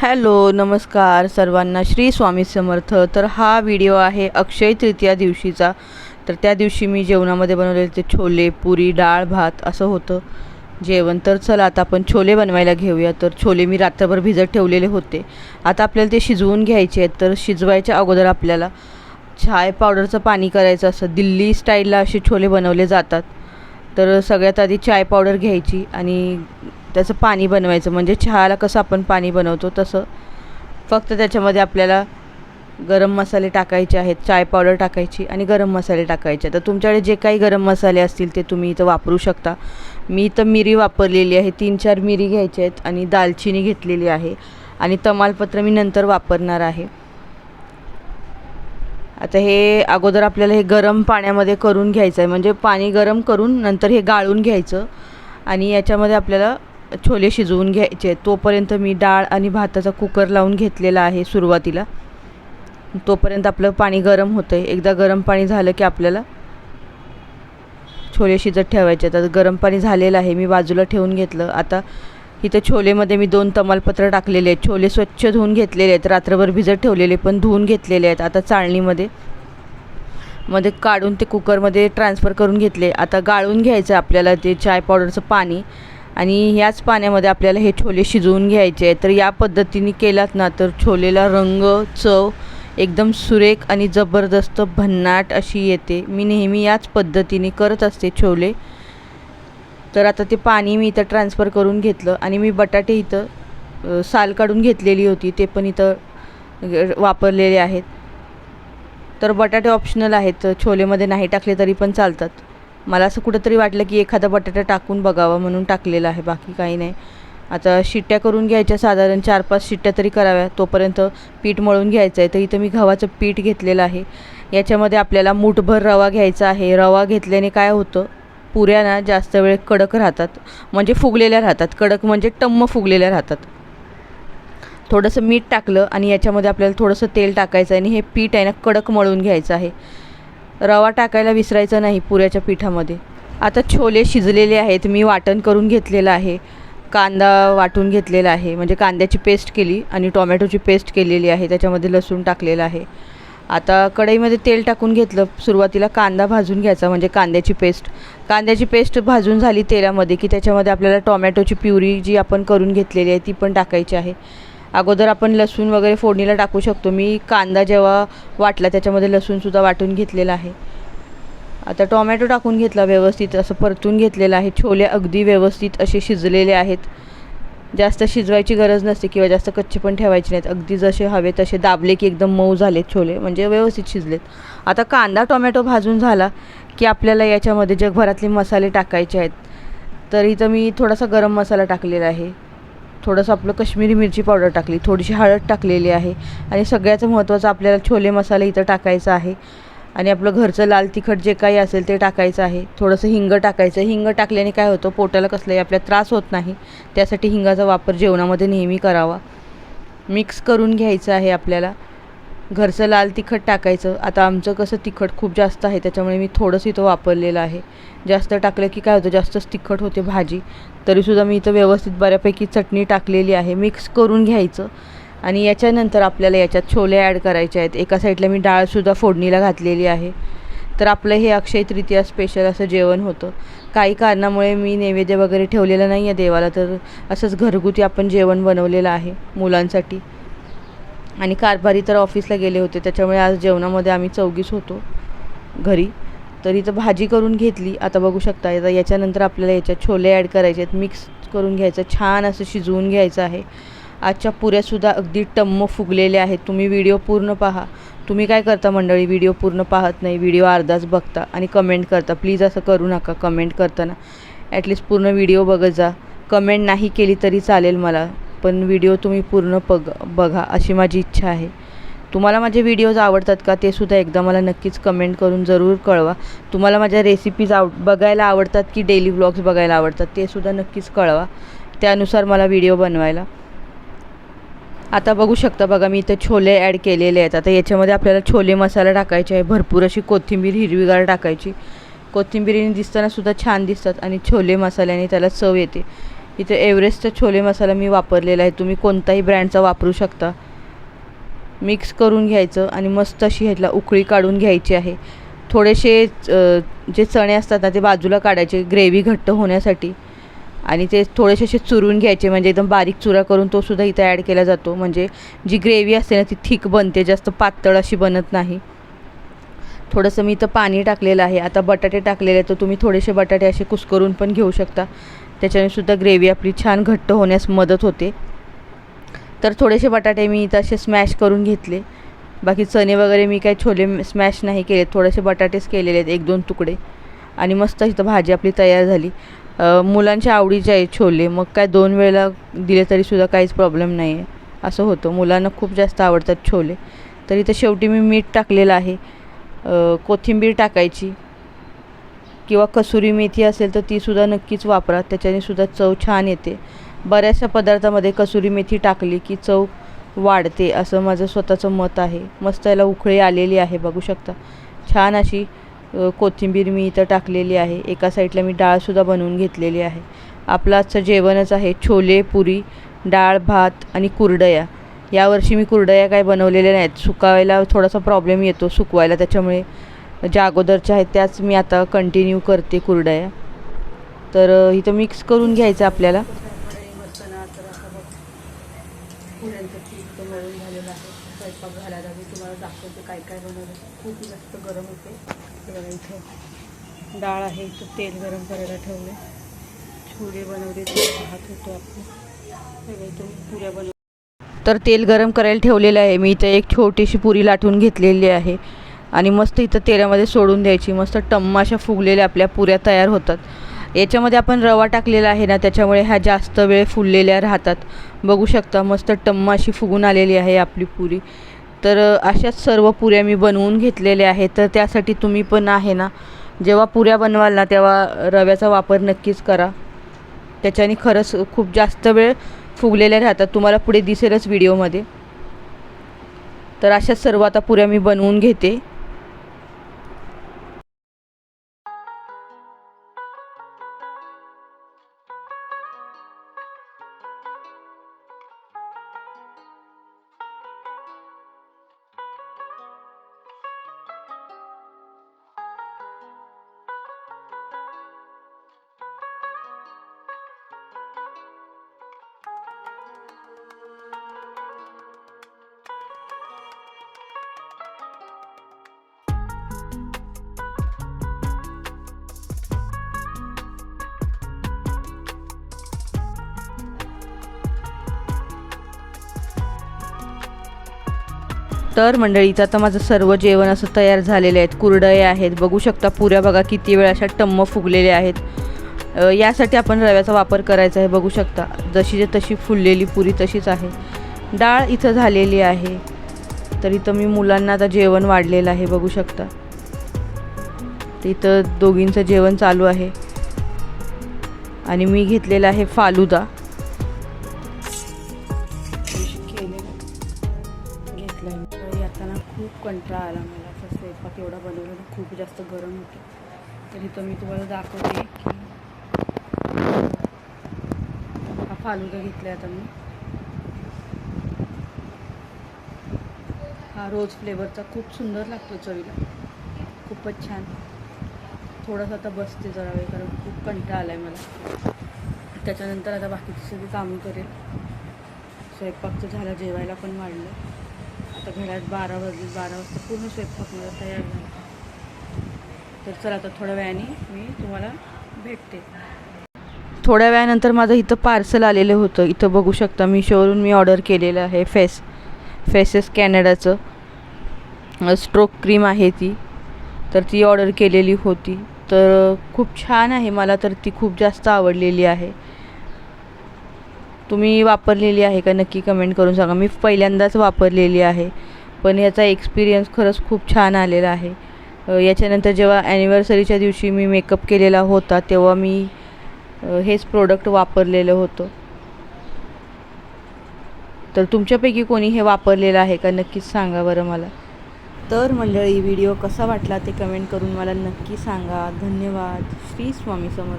Hello नमस्कार सर्वांना. श्री स्वामी समर्थ. तर हा व्हिडिओ आहे अक्षय तृतीया दिवशीचा. तर त्या दिवशी मी जेवणामध्ये बनवलेले ते छोले पुरी डाळ भात असं होतं. जेवण तर चला आता आपण छोले बनवायला घेऊया. तर छोले मी रात्रभर भिजत ठेवलेले होते. आता आपल्याला ते शिजवून घ्यायचे आहेत तर शिजवायच्या अगोदर आपल्याला चाय पावडरचं पाणी करायचं असं. दिल्ली स्टाईलला असे छोले बनवले जातात. तर सगळ्यात आधी चाय पावडर घ्यायची आणि त्याचं पाणी बनवायचं. म्हणजे चहाला कसं आपण पाणी बनवतो तसं. फक्त त्याच्यामध्ये आपल्याला गरम मसाले टाकायचे आहेत. चाय पावडर टाकायची आणि गरम मसाले टाकायचे. तर तुमच्याकडे जे काही गरम मसाले असतील ते तुम्ही इथं वापरू शकता. मी इथं मिरी वापरलेली आहे. तीन चार मिरी घ्यायच्या आहेत आणि दालचिनी घेतलेली आहे. आणि तमालपत्र मी नंतर वापरणार आहे. आता हे अगोदर आपल्याला हे गरम पाण्यामध्ये करून घ्यायचं आहे. म्हणजे पाणी गरम करून नंतर हे गाळून घ्यायचं. आणि याच्यामध्ये आपल्याला छोले शिजवून घ्यायचे. तोपर्यंत मी डाळ आणि भाताचा कुकर लावून घेतलेला आहे सुरुवातीला. तोपर्यंत आपलं पाणी गरम होतं आहे एकदा गरम पाणी झालं की आपल्याला छोले शिजत ठेवायचे. आता गरम पाणी झालेलं आहे. मी बाजूला ठेवून घेतलं. आता इथं छोलेमध्ये मी दोन तमालपत्र टाकलेले आहेत. छोले स्वच्छ धुवून घेतलेले आहेत. रात्रभर भिजत ठेवलेले पण धुवून घेतलेले आहेत. आता चाळणीमध्ये मध्ये काढून ते कुकरमध्ये ट्रान्सफर करून घेतले. आता गाळून घ्यायचं आपल्याला. ते चाय पावडरचं पाणी. आणि ह्याच पाण्यामध्ये आपल्याला हे छोले शिजवून घ्यायचे आहे तर या पद्धतीने केलात ना तर छोलेला रंग चव एकदम सुरेख आणि जबरदस्त भन्नाट अशी येते. मी नेहमी याच पद्धतीने करत असते छोले. तर आता ते पाणी मी इथं ट्रान्सफर करून घेतलं आणि मी बटाटे इथं साल काढून घेतलेली होती ते पण इथं वापरलेले आहेत. तर बटाटे ऑप्शनल आहेत. छोलेमध्ये नाही टाकले तरी पण चालतात. मला असं कुठंतरी वाटलं की एखादा बटाटा टाकून बघावा म्हणून टाकलेला आहे बाकी काही नाही. आता शिट्ट्या करून घ्यायच्या साधारण चार पाच शिट्ट्या तरी कराव्या. तोपर्यंत पीठ मळून घ्यायचं आहे तर इथं मी गव्हाचं पीठ घेतलेलं आहे. याच्यामध्ये आपल्याला मूठभर रवा घ्यायचा आहे. रवा घेतल्याने काय होतं? पुऱ्या ना जास्त वेळ कडक राहतात. म्हणजे फुगलेल्या राहतात. कडक म्हणजे टम्म फुगलेल्या राहतात. थोडंसं मीठ टाकलं आणि याच्यामध्ये आपल्याला थोडंसं तेल टाकायचं आहे आणि हे पीठ आहे ना कडक मळून घ्यायचं आहे. रवा टाकायला विसरायचा नाही पुऱ्याच्या पिठामध्ये. आता छोले शिजलेले आहेत मी वाटण करून घेतलेलं आहे. कांदा वाटून घेतलेला आहे. म्हणजे कांद्याची पेस्ट केली आणि टोमॅटोची पेस्ट केलेली आहे. त्याच्यामध्ये लसूण टाकलेलं आहे. आता कढईमध्ये तेल टाकून घेतलं. सुरुवातीला कांदा भाजून घ्यायचा म्हणजे कांद्याची पेस्ट. कांद्याची पेस्ट भाजून झाली तेलामध्ये की त्याच्यामध्ये आपल्याला टोमॅटोची प्युरी जी आपण करून घेतलेली आहे ती पण टाकायची आहे. अगोदर आपण लसूण वगैरे फोडणीला टाकू शकतो. मी कांदा जेव्हा वाटला त्याच्यामध्ये लसूणसुद्धा वाटून घेतलेला आहे. आता टोमॅटो टाकून घेतला व्यवस्थित असं परतून घेतलेलं आहे. छोले अगदी व्यवस्थित असे शिजलेले आहेत. जास्त शिजवायची गरज नसते किंवा जास्त कच्चे पण ठेवायचे नाहीत. अगदी जसे हवे तसे दाबले की एकदम मऊ झालेत छोले म्हणजे व्यवस्थित शिजलेत. आता कांदा टोमॅटो भाजून झाला की आपल्याला याच्यामध्ये जगभरातले मसाले टाकायचे आहेत. तर इथं मी थोडासा गरम मसाला टाकलेला आहे. थोडंसं आपलं कश्मीरी मिरची पावडर टाकली थोडीशी हळद टाकलेली आहे आणि सगळ्याचं महत्त्वाचं आपल्याला छोले मसाला इथं टाकायचा आहे. आणि आपलं घरचं लाल तिखट जे काही असेल ते टाकायचं आहे. थोडंसं हिंग टाकायचं हिंग टाकल्याने काय होतं पोटाला कसलाही आपल्या त्रास होत नाही. त्यासाठी हिंगाचा वापर जेवणामध्ये नेहमी करावा. मिक्स करून घ्यायचं आहे आपल्याला. घरचं लाल तिखट टाकायचं. आता आमचं कसं तिखट खूप जास्त आहे त्याच्यामुळे मी थोडंसं इथं वापरलेलं आहे. जास्त टाकलं की काय होतं जास्तच तिखट होते भाजी. तरीसुद्धा मी इथं व्यवस्थित बऱ्यापैकी चटणी टाकलेली आहे मिक्स करून घ्यायचं. आणि याच्यानंतर आपल्याला याच्यात छोले ॲड करायचे आहेत. एका साईडला मी डाळसुद्धा फोडणीला घातलेली आहे. तर आपलं हे अक्षय तृतीया स्पेशल असं जेवण होतं. काही कारणामुळे मी नैवेद्य वगैरे ठेवलेलं नाही आहे देवाला तर असंच घरगुती आपण जेवण बनवलेलं आहे मुलांसाठी. आणि कारभारी तर ऑफिसला गेले होते त्याच्यामुळे आज जेवणामध्ये आम्ही चौघीच होतो घरी. तर इथं भाजी करून घेतली आता बघू शकता आता याच्यानंतर आपल्याला याच्यात छोले ॲड करायचे आहेत मिक्स करून घ्यायचं छान असं शिजवून घ्यायचं आहे. आजच्या पुऱ्यासुद्धा अगदी टम्म फुगलेल्या आहेत तुम्ही व्हिडिओ पूर्ण पहा. तुम्ही काय करता मंडळी व्हिडिओ पूर्ण पाहत नाही व्हिडिओ अर्धाच बघता आणि कमेंट करता. प्लीज असं करू नका कमेंट करताना. ॲटलिस्ट पूर्ण व्हिडिओ बघत जा. कमेंट नाही केली तरी चालेल मला. पण व्हिडिओ तुम्ही पूर्ण बघ बघा अशी माझी इच्छा आहे. तुम्हाला माझे व्हिडिओज आवडतात का ते सुद्धा एकदा मला नक्कीच कमेंट करून जरूर कळवा. तुम्हाला माझ्या रेसिपीज आव बघायला आवडतात की डेली व्लॉग्स बघायला आवडतात ते सुद्धा नक्कीच कळवा. त्यानुसार मला व्हिडिओ बनवायला. आता बघू शकता बघा मी इथे छोले ॲड केलेले आहेत. आता याच्यामध्ये आपल्याला छोले मसाला टाकायचे आहे. भरपूर अशी कोथिंबीर हिरवीगार टाकायची. कोथिंबिरीने दिसताना सुद्धा छान दिसतात आणि छोले मसाल्याने त्याला चव येते. इथे एव्हरेस्टचा छोले मसाला मी वापरलेला आहे. तुम्ही कोणताही ब्रँडचा वापरू शकता. मिक्स करून घ्यायचं आणि मस्त अशी ह्याला उकळी काढून घ्यायची आहे. थोडेसे जे चणे असतात ना ते बाजूला काढायचे ग्रेव्ही घट्ट होण्यासाठी. आणि ते थोडेसे असे चुरून घ्यायचे म्हणजे एकदम बारीक चुरा करून तो सुद्धा इथं ॲड केला जातो. म्हणजे जी ग्रेव्ही असते ना ती थिक बनते जास्त पातळ अशी बनत नाही. थोडंसं मी इथं पाणी टाकलेलं आहे. आता बटाटे टाकलेले आहेत तर तुम्ही थोडेसे बटाटे असे कुस्करून पण घेऊ शकता. त्याच्याने सुद्धा ग्रेव्ही आपली छान घट्ट होण्यास मदत होते. तर थोडेसे बटाटे मी इथं असे स्मॅश करून घेतले. बाकी चणे वगैरे मी काही छोले स्मॅश नाही केले. थोडेसे बटाटेच केलेले आहेत एक दोन तुकडे. आणि मस्त इथं भाजी आपली तयार झाली. मुलांच्या आवडीचे आहे छोले. मग काय दोन वेळेला दिले तरीसुद्धा काहीच प्रॉब्लेम नाही आहे असं होतं. मुलांना खूप जास्त आवडतात छोले. तर इथं शेवटी मी मीठ टाकलेलं आहे. कोथिंबीर टाकायची. किंवा कसुरी मेथी असेल तर तीसुद्धा नक्कीच वापरा. त्याच्याने सुद्धा चव छान येते. बऱ्याचशा पदार्थामध्ये कसुरी मेथी टाकली की चव वाढते असं माझं स्वतःचं मत आहे. मस्त याला उकळी आलेली आहे बघू शकता. छान अशी कोथिंबीर मी इथं टाकलेली आहे. एका साईडला मी डाळसुद्धा बनवून घेतलेली आहे. आपलं आजचं जेवणच आहे छोले पुरी डाळ भात आणि कुरडया. यावर्षी मी कुरडया काय बनवलेल्या नाहीत. सुकावायला थोडासा प्रॉब्लेम येतो सुकवायला. त्याच्यामुळे ज्या अगोदरच्या आहेत त्याच मी आता कंटिन्यू करते कुरडया. तर इथं मिक्स करून घ्यायचं आपल्याला. पुऱ्यांचं पीठ तर मळून झालेलं आहे स्वयंपाक घालायला मी तुम्हाला दाखवते काय काय बनवलं खूप जास्त गरम होते बघा इथं डाळ आहे इथं तेल गरम करायला ठेवले छोले बनवले ते भात होतो आपण इथं पुऱ्या बनव तर तेल गरम करायला ठेवलेलं आहे. मी इथं एक छोटीशी पुरी लाटून घेतलेली आहे. आणि मस्त इथं तेलामध्ये सोडून द्यायची मस्त टम्माशा फुगलेल्या आपल्या पुऱ्या तयार होतात. याच्यामध्ये आपण रवा टाकलेला आहे ना त्याच्यामुळे ह्या जास्त वेळ फुललेल्या राहतात. बघू शकता मस्त टम्मा अशी फुगून आलेली आहे आपली पुरी. तर अशाच सर्व पुऱ्या मी बनवून घेतलेल्या आहेत. तर त्यासाठी तुम्ही पण आहे ना जेव्हा पुऱ्या बनवाल ना तेव्हा रव्याचा वापर नक्कीच करा. त्याच्याने खरंच खूप जास्त वेळ फुगलेल्या राहतात. तुम्हाला पुढे दिसेलच व्हिडिओमध्ये. तर अशाच सर्व आता पुऱ्या मी बनवून घेते. तर मंडळीचं आता माझं सर्व जेवण असं तयार झालेलं आहेत. कुरडया आहेत. बघू शकता पुऱ्या बघा किती वेळ अशा टम्म फुगलेल्या आहेत. यासाठी आपण रव्याचा वापर करायचा आहे. बघू शकता. जशी जे तशी फुललेली पुरी तशीच आहे. डाळ इथं झालेली आहे. तर इथं मी मुलांना आता जेवण वाढलेलं आहे. बघू शकता. इथं दोघींचं जेवण चालू आहे. आणि मी घेतलेलं आहे फालुदा. कंटाळा आला मला असं स्वयंपाक एवढा बनवला तर खूप जास्त गरम होतं. तर इथं मी तुम्हाला दाखवते की हा फालुदा घेतला आता मी. हा रोज फ्लेवरचा खूप सुंदर लागतो चवीला. खूपच छान. थोडासा आता बसते जरा वेळ कारण खूप कंटाळा आला आहे मला. त्याच्यानंतर आता बाकीची सगळी कामं करेल. स्वयंपाकचं झालं जेवायला पण वाढलं. आता घरात बारा वाजले बारा वाजता पूर्ण स्वयंपाक मला तयार झाला. तर चला आता थोड्या वेळाने मी तुम्हाला भेटते. थोड्या वेळानंतर माझं इथं पार्सल आलेलं होतं. इथं बघू शकता मिशोवरून मी ऑर्डर केलेलं आहे फेस फेसेस कॅनडाचं. स्ट्रोक क्रीम आहे ती. तर ती ऑर्डर केलेली होती. तर खूप छान आहे मला तर ती खूप जास्त आवडलेली आहे. तुम्ही वापरलेली आहे का? नक्की कमेंट करून सांगा. मी पहिल्यांदाच वापरलेली आहे. पण याचा एक्सपिरियन्स खरंच खूप छान आलेला आहे. याच्यानंतर जेव्हा ॲनिव्हर्सरीच्या दिवशी मी मेकअप केलेला होता तेव्हा मी हेच प्रोडक्ट वापरलेलं होतं. तर तुमच्यापैकी कोणी हे वापरलेलं आहे का? नक्कीच सांगा बरं मला. तर मंडळी व्हिडिओ कसा वाटला ते कमेंट करून मला नक्की सांगा. धन्यवाद. श्री स्वामी समर्थ.